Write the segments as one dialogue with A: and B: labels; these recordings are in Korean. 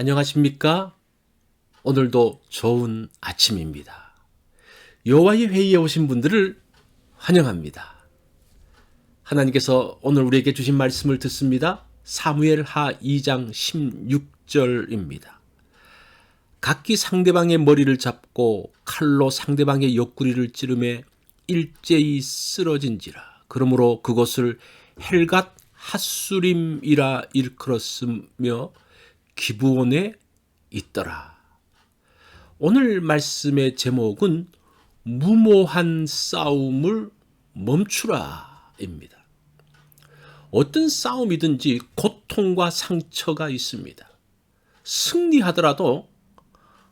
A: 안녕하십니까? 오늘도 좋은 아침입니다. 여호와의 회의에 오신 분들을 환영합니다. 하나님께서 오늘 우리에게 주신 말씀을 듣습니다. 사무엘 하 2장 16절입니다. 각기 상대방의 머리를 잡고 칼로 상대방의 옆구리를 찌르매 일제히 쓰러진지라. 그러므로 그것을 헬갓 핫수림이라 일컬었으며 기부원에 있더라. 오늘 말씀의 제목은 무모한 싸움을 멈추라입니다. 어떤 싸움이든지 고통과 상처가 있습니다. 승리하더라도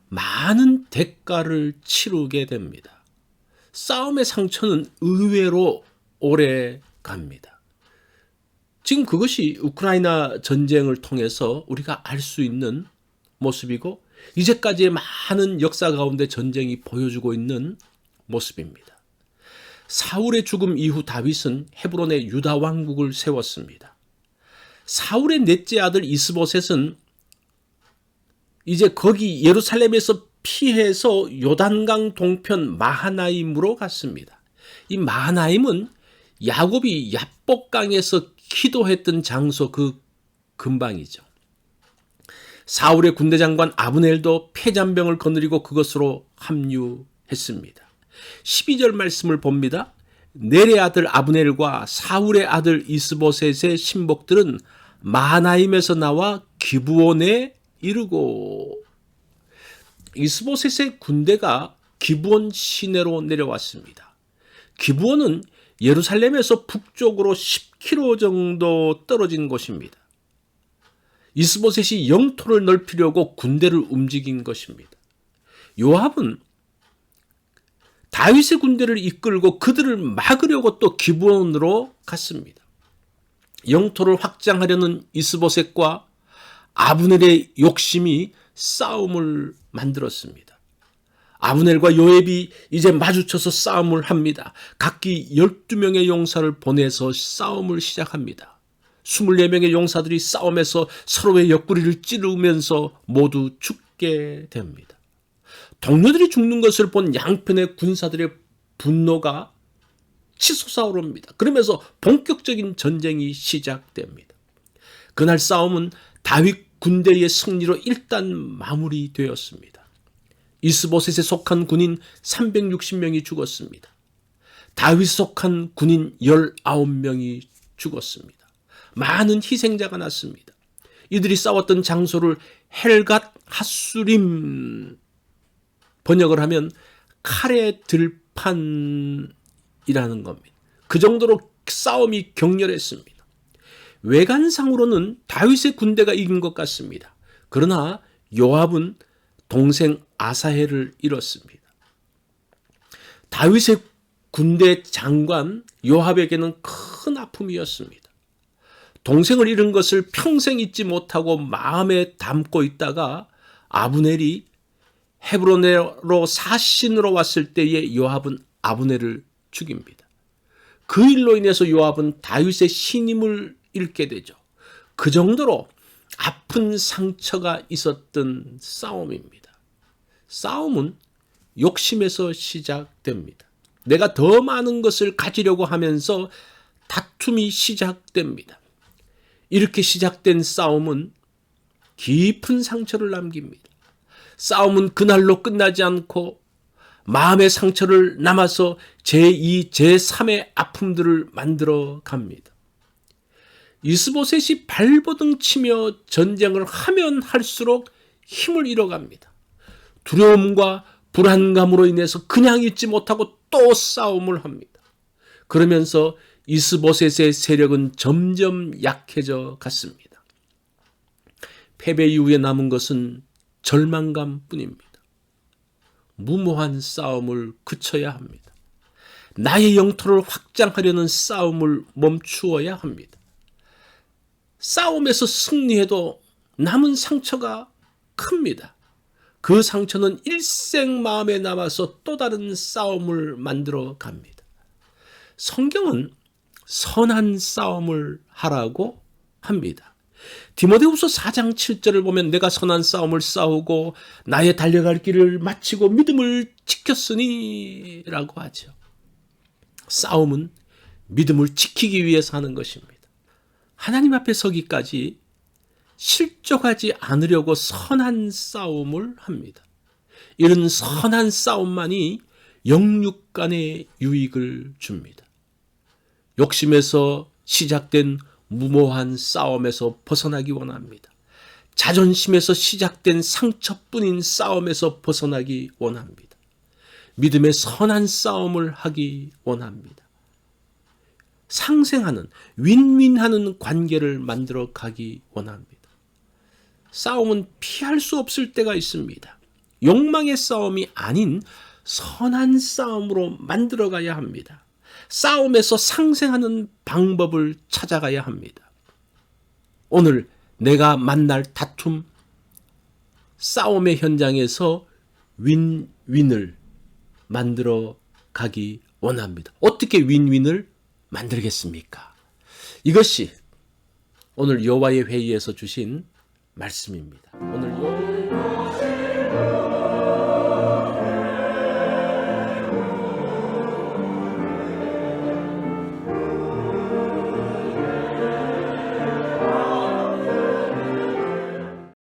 A: 많은 대가를 치르게 됩니다. 싸움의 상처는 의외로 오래 갑니다. 지금 그것이 우크라이나 전쟁을 통해서 우리가 알 수 있는 모습이고 이제까지의 많은 역사 가운데 전쟁이 보여주고 있는 모습입니다. 사울의 죽음 이후 다윗은 헤브론에 유다 왕국을 세웠습니다. 사울의 넷째 아들 이스보셋은 이제 거기 예루살렘에서 피해서 요단강 동편 마하나임으로 갔습니다. 이 마하나임은 야곱이 야복강에서 기도했던 장소 그 근방이죠. 사울의 군대 장관 아브넬도 폐잔병을 거느리고 그것으로 합류했습니다. 12절 말씀을 봅니다. 네레 아들 아브넬과 사울의 아들 이스보셋의 신복들은 마하나임에서 나와 기부원에 이르고 이스보셋의 군대가 기부원 시내로 내려왔습니다. 기부원은 예루살렘에서 북쪽으로 10km 정도 떨어진 곳입니다. 이스보셋이 영토를 넓히려고 군대를 움직인 것입니다. 요압은 다윗의 군대를 이끌고 그들을 막으려고 또 기부원으로 갔습니다. 영토를 확장하려는 이스보셋과 아브넬의 욕심이 싸움을 만들었습니다. 아브넬과 요압이 이제 마주쳐서 싸움을 합니다. 각기 12명의 용사를 보내서 싸움을 시작합니다. 24명의 용사들이 싸움에서 서로의 옆구리를 찌르면서 모두 죽게 됩니다. 동료들이 죽는 것을 본 양편의 군사들의 분노가 치솟아 오릅니다. 그러면서 본격적인 전쟁이 시작됩니다. 그날 싸움은 다윗 군대의 승리로 일단 마무리되었습니다. 이스보셋에 속한 군인 360명이 죽었습니다. 다윗 속한 군인 19명이 죽었습니다. 많은 희생자가 났습니다. 이들이 싸웠던 장소를 헬갓 하수림 번역을 하면 칼의 들판이라는 겁니다. 그 정도로 싸움이 격렬했습니다. 외관상으로는 다윗의 군대가 이긴 것 같습니다. 그러나 요압은 동생 아사헬을 잃었습니다. 다윗의 군대 장관 요압에게는 큰 아픔이었습니다. 동생을 잃은 것을 평생 잊지 못하고 마음에 담고 있다가 아브넬이 헤브론으로 사신으로 왔을 때에 요압은 아브넬을 죽입니다. 그 일로 인해서 요압은 다윗의 신임을 잃게 되죠. 그 정도로 아픈 상처가 있었던 싸움입니다. 싸움은 욕심에서 시작됩니다. 내가 더 많은 것을 가지려고 하면서 다툼이 시작됩니다. 이렇게 시작된 싸움은 깊은 상처를 남깁니다. 싸움은 그날로 끝나지 않고 마음의 상처를 남아서 제2, 제3의 아픔들을 만들어 갑니다. 이스보셋이 발버둥 치며 전쟁을 하면 할수록 힘을 잃어갑니다. 두려움과 불안감으로 인해서 그냥 있지 못하고 또 싸움을 합니다. 그러면서 이스보셋의 세력은 점점 약해져 갔습니다. 패배 이후에 남은 것은 절망감 뿐입니다. 무모한 싸움을 그쳐야 합니다. 나의 영토를 확장하려는 싸움을 멈추어야 합니다. 싸움에서 승리해도 남은 상처가 큽니다. 그 상처는 일생 마음에 남아서 또 다른 싸움을 만들어 갑니다. 성경은 선한 싸움을 하라고 합니다. 디모데후서 4장 7절을 보면 내가 선한 싸움을 싸우고 나의 달려갈 길을 마치고 믿음을 지켰으니라고 하죠. 싸움은 믿음을 지키기 위해서 하는 것입니다. 하나님 앞에 서기까지 실족하지 않으려고 선한 싸움을 합니다. 이런 선한 싸움만이 영육 간의 유익을 줍니다. 욕심에서 시작된 무모한 싸움에서 벗어나기 원합니다. 자존심에서 시작된 상처뿐인 싸움에서 벗어나기 원합니다. 믿음의 선한 싸움을 하기 원합니다. 상생하는 윈윈하는 관계를 만들어 가기 원합니다. 싸움은 피할 수 없을 때가 있습니다. 욕망의 싸움이 아닌 선한 싸움으로 만들어 가야 합니다. 싸움에서 상생하는 방법을 찾아가야 합니다. 오늘 내가 만날 다툼, 싸움의 현장에서 윈윈을 만들어 가기 원합니다. 어떻게 윈윈을 만들겠습니까? 이것이 오늘 여호와의 회의에서 주신 말씀입니다. 오늘